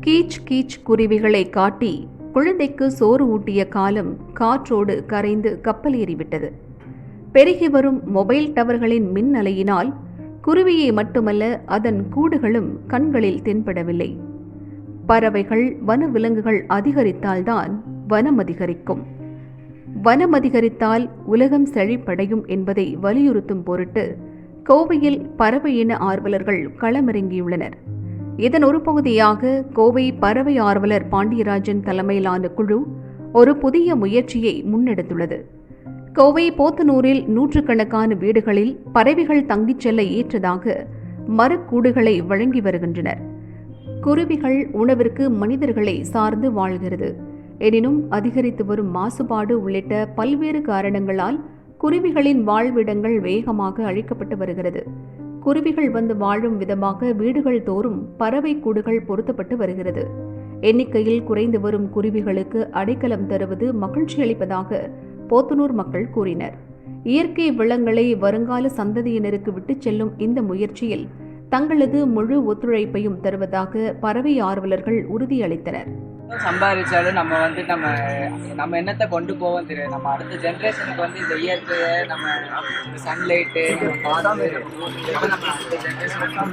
கீச் கீச் குருவிகளை காட்டி குழந்தைக்கு சோறு ஊட்டிய காலம் காற்றோடு கரைந்து கப்பல் ஏறிவிட்டது. பெருகி வரும் மொபைல் டவர்களின் மின் அலையினால் குருவியை மட்டுமல்ல அதன் கூடுகளும் கண்களில் தென்படவில்லை. பறவைகள் வனவிலங்குகள் அதிகரித்தால்தான் வனம் அதிகரிக்கும். வனம் அதிகரித்தால் உலகம் செழிப்படையும் என்பதை வலியுறுத்தும் பொருட்டு கோவையில் பறவை இன ஆர்வலர்கள் களமிறங்கியுள்ளனர். இதன் ஒரு பகுதியாக கோவை பறவை ஆர்வலர் பாண்டியராஜன் தலைமையிலான குழு ஒரு புதிய முயற்சியை முன்னெடுத்துள்ளது. கோவை போத்தனூரில் நூற்றுக்கணக்கான வீடுகளில் பறவைகள் தங்கிச் செல்ல ஏற்றதாக மரக்கூடுகளை வழங்கி வருகின்றனர். குருவிகள் உணவிற்கு மனிதர்களை சார்ந்து வாழ்கிறது. எனினும் அதிகரித்து வரும் மாசுபாடு உள்ளிட்ட பல்வேறு காரணங்களால் குருவிகளின் வாழ்விடங்கள் வேகமாக அழிக்கப்பட்டு வருகிறது. குருவிகள் வந்து வாழும் விதமாக வீடுகள் தோறும் பறவை கூடுகள் பொருத்தப்பட்டு வருகிறது. எண்ணிக்கையில் குறைந்து வரும் குருவிகளுக்கு அடைக்கலம் தருவது மகிழ்ச்சி அளிப்பதாக போத்தனூர் மக்கள் கூறினர். இயற்கை வளங்களை வருங்கால சந்ததியினருக்கு விட்டுச் செல்லும் இந்த முயற்சியில் தங்களது முழு ஒத்துழைப்பையும் தருவதாக பறவை ஆர்வலர்கள் உறுதியளித்தனர். சம்பாதிச்சாலும் நம்ம வந்து நம்ம நம்ம என்னத்தை கொண்டு போவோம் தெரியும் நம்ம அடுத்த ஜென்ரேஷனுக்கு வந்து இந்த இயற்கையை நம்ம சன்லைட்டு நம்ம அடுத்த ஜென்ரேஷனுக்கு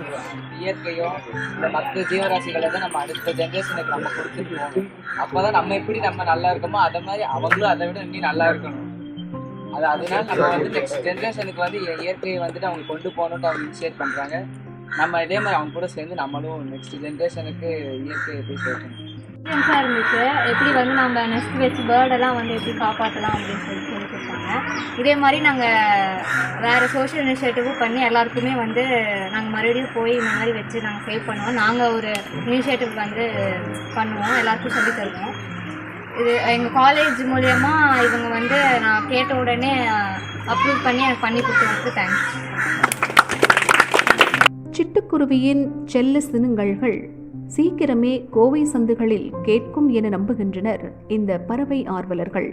இயற்கையும் இந்த மற்ற ஜீவராசிகளை தான் நம்ம அடுத்த ஜென்ரேஷனுக்கு நம்ம கொடுத்துட்டு போகணும். அப்போதான் நம்ம எப்படி நம்ம நல்லா இருக்கோமோ அதை மாதிரி அவங்களும் அதை விட இன்னும் நல்லா இருக்கணும். அது அதனால நம்ம வந்து நெக்ஸ்ட் ஜென்ரேஷனுக்கு வந்து இயற்கையை வந்துட்டு அவங்க கொண்டு போகணுன்ட்டு அவங்க இனிஷியேட் பண்ணுறாங்க நம்ம இதே மாதிரி அவங்க கூட சேர்ந்து நம்மளும் நெக்ஸ்ட் ஜென்ரேஷனுக்கு இயற்கையை போய் சேர்க்கணும். எக்ஸ்பீரியன்ஸாக இருந்துச்சு. எப்படி வந்து நம்ம நெஸ்ட் வச்சு பேர்டெல்லாம் வந்து எப்படி காப்பாற்றலாம் அப்படின்னு சொல்லி சொல்லி கொடுத்தாங்க இதே மாதிரி நாங்கள் வேறு சோஷியல் இனிஷியேட்டிவும் பண்ணி எல்லாருக்குமே வந்து நாங்கள் மறுபடியும் போய் இந்த மாதிரி வச்சு நாங்கள் சேவ் பண்ணுவோம். நாங்கள் ஒரு இனிஷியேட்டிவ் வந்து பண்ணுவோம். எல்லாருக்கும் சொல்லி தருவோம். இது எங்கள் காலேஜ் மூலயமா இவங்க வந்து நான் கேட்ட உடனே அப்ரூவ் பண்ணி எனக்கு பண்ணி கொடுத்ததுக்கு தேங்க்ஸ் சிட்டுக்குருவியின் செல்ல சினுங்கல்கள் சீக்கிரமே கோவை சந்துகளில் கேட்கும் என நம்புகின்றனர் இந்த பறவை ஆர்வலர்கள்.